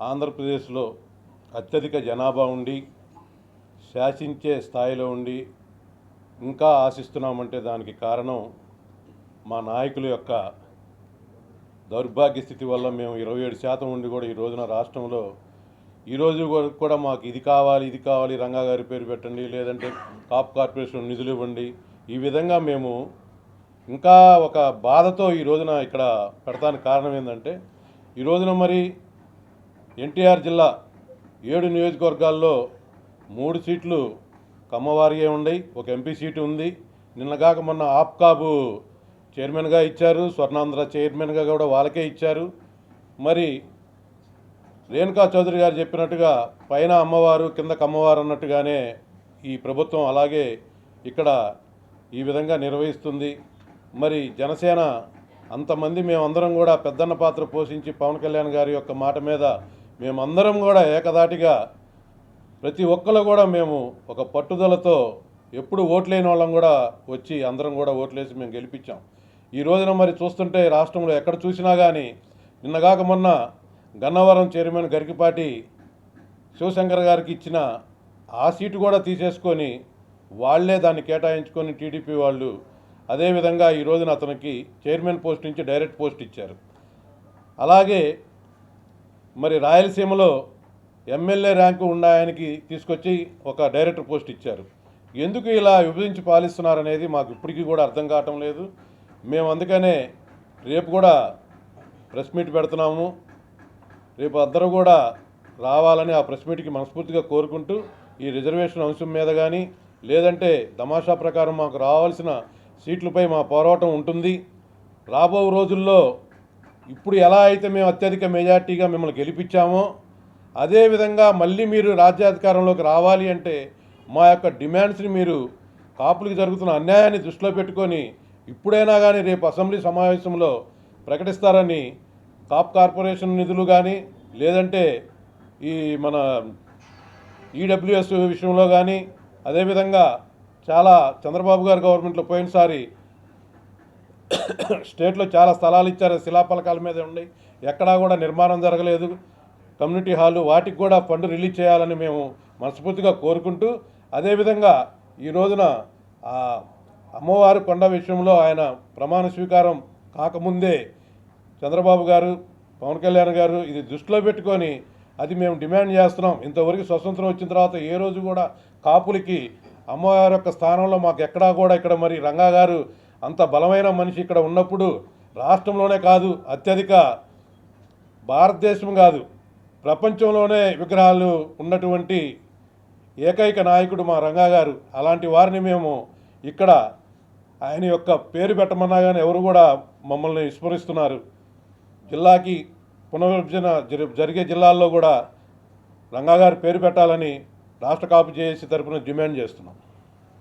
ఆంధ్రప్రదేశ్లో అత్యధిక జనాభా ఉండి శాసించే స్థాయిలో ఉండి ఇంకా ఆశిస్తున్నామంటే దానికి కారణం మా నాయకుల యొక్క దౌర్భాగ్య స్థితి వల్ల మేము ఇరవై ఏడు శాతం ఉండి కూడా ఈ రోజున రాష్ట్రంలో ఈరోజు కూడా మాకు ఇది కావాలి ఇది కావాలి రంగా గారి పేరు పెట్టండి లేదంటే కాప్ కార్పొరేషన్ నిధులు ఇవ్వండి. ఈ విధంగా మేము ఇంకా ఒక బాధతో ఈ రోజున ఇక్కడ పెడతానికి కారణం ఏంటంటే ఈ రోజున మరి ఎన్టీఆర్ జిల్లా ఏడు నియోజకవర్గాల్లో మూడు సీట్లు కమ్మవారిగా ఉన్నాయి ఒక ఎంపీ సీటు ఉంది. నిన్నగాక మొన్న ఆప్కాబు చైర్మన్గా ఇచ్చారు స్వర్ణాంధ్ర చైర్మన్గా కూడా వాళ్ళకే ఇచ్చారు. మరి రేణుకా చౌదరి గారు చెప్పినట్టుగా పైన అమ్మవారు కింద కమ్మవారు అన్నట్టుగానే ఈ ప్రభుత్వం అలాగే ఇక్కడ ఈ విధంగా నిర్వహిస్తుంది. మరి జనసేన అంతమంది మేమందరం కూడా పెద్దన్న పాత్ర పోషించి పవన్ కళ్యాణ్ గారి యొక్క మాట మీద మేమందరం కూడా ఏకదాటిగా ప్రతి ఒక్కరు కూడా మేము ఒక పట్టుదలతో ఎప్పుడు ఓట్లేని వాళ్ళం కూడా వచ్చి అందరం కూడా ఓట్లేసి మేము గెలిపించాం. ఈ రోజున మరి చూస్తుంటే రాష్ట్రంలో ఎక్కడ చూసినా కానీ నిన్నగాక మొన్న గన్నవరం చైర్మన్ గరికిపాటి శివశంకర్ గారికి ఇచ్చిన ఆ సీటు కూడా తీసేసుకొని వాళ్ళే దాన్ని కేటాయించుకొని టీడీపీ వాళ్ళు అదేవిధంగా ఈ రోజున అతనికి చైర్మన్ పోస్ట్ నుంచి డైరెక్ట్ పోస్ట్ ఇచ్చారు. అలాగే మరి రాయలసీమలో ఎమ్మెల్యే ర్యాంకు ఉన్న ఆయనకి తీసుకొచ్చి ఒక డైరెక్టర్ పోస్ట్ ఇచ్చారు. ఎందుకు ఇలా విభజించి పాలిస్తున్నారనేది మాకు ఇప్పటికీ కూడా అర్థం కావటం లేదు. మేము అందుకనే రేపు కూడా ప్రెస్ మీట్ పెడుతున్నాము. రేపు అందరూ కూడా రావాలని ఆ ప్రెస్ మీట్కి మనస్ఫూర్తిగా కోరుకుంటూ ఈ రిజర్వేషన్ అంశం మీద కానీ లేదంటే తమాషా ప్రకారం మాకు రావాల్సిన సీట్లపై మా పోరాటం ఉంటుంది. రాబో రోజుల్లో ఇప్పుడు ఎలా అయితే మేము అత్యధిక మెజార్టీగా మిమ్మల్ని గెలిపించామో అదేవిధంగా మళ్ళీ మీరు రాజ్యాధికారంలోకి రావాలి అంటే మా యొక్క డిమాండ్స్ని మీరు కాపులకు జరుగుతున్న అన్యాయాన్ని దృష్టిలో పెట్టుకొని ఇప్పుడైనా కానీ రేపు అసెంబ్లీ సమావేశంలో ప్రకటిస్తారని కాప్ కార్పొరేషన్ నిధులు కానీ లేదంటే ఈ మన ఈడబ్ల్యూఎస్ విషయంలో కానీ అదేవిధంగా చాలా చంద్రబాబు గారు గవర్నమెంట్లో పోయినసారి స్టేట్లో చాలా స్థలాలు ఇచ్చారు శిలాపలకాల మీద ఉన్నాయి ఎక్కడా కూడా నిర్మాణం జరగలేదు. కమ్యూనిటీ హాలు వాటికి కూడా ఫండ్ రిలీజ్ చేయాలని మేము మనస్ఫూర్తిగా కోరుకుంటూ అదేవిధంగా ఈ రోజున అమ్మవారు కొండ విషయంలో ఆయన ప్రమాణ స్వీకారం కాకముందే చంద్రబాబు గారు పవన్ కళ్యాణ్ గారు ఇది దృష్టిలో పెట్టుకొని అది మేము డిమాండ్ చేస్తున్నాం. ఇంతవరకు స్వతంత్రం వచ్చిన తర్వాత ఏ రోజు కూడా కాపులకి అమ్మవారి యొక్క స్థానంలో మాకు ఎక్కడా కూడా ఇక్కడ మరి రంగా గారు అంత బలమైన మనిషి ఇక్కడ ఉన్నప్పుడు రాష్ట్రంలోనే కాదు అత్యధిక భారతదేశం కాదు ప్రపంచంలోనే విగ్రహాలు ఉన్నటువంటి ఏకైక నాయకుడు మా రంగా గారు. అలాంటి వారిని మేము ఇక్కడ ఆయన యొక్క పేరు పెట్టమన్నా కానీ ఎవరు కూడా మమ్మల్ని విస్మరిస్తున్నారు. జిల్లాకి పునర్విభజన జరిగే జిల్లాల్లో కూడా రంగా గారి పేరు పెట్టాలని రాష్ట్ర కాపు చేసి తరపున డిమాండ్ చేస్తున్నాం.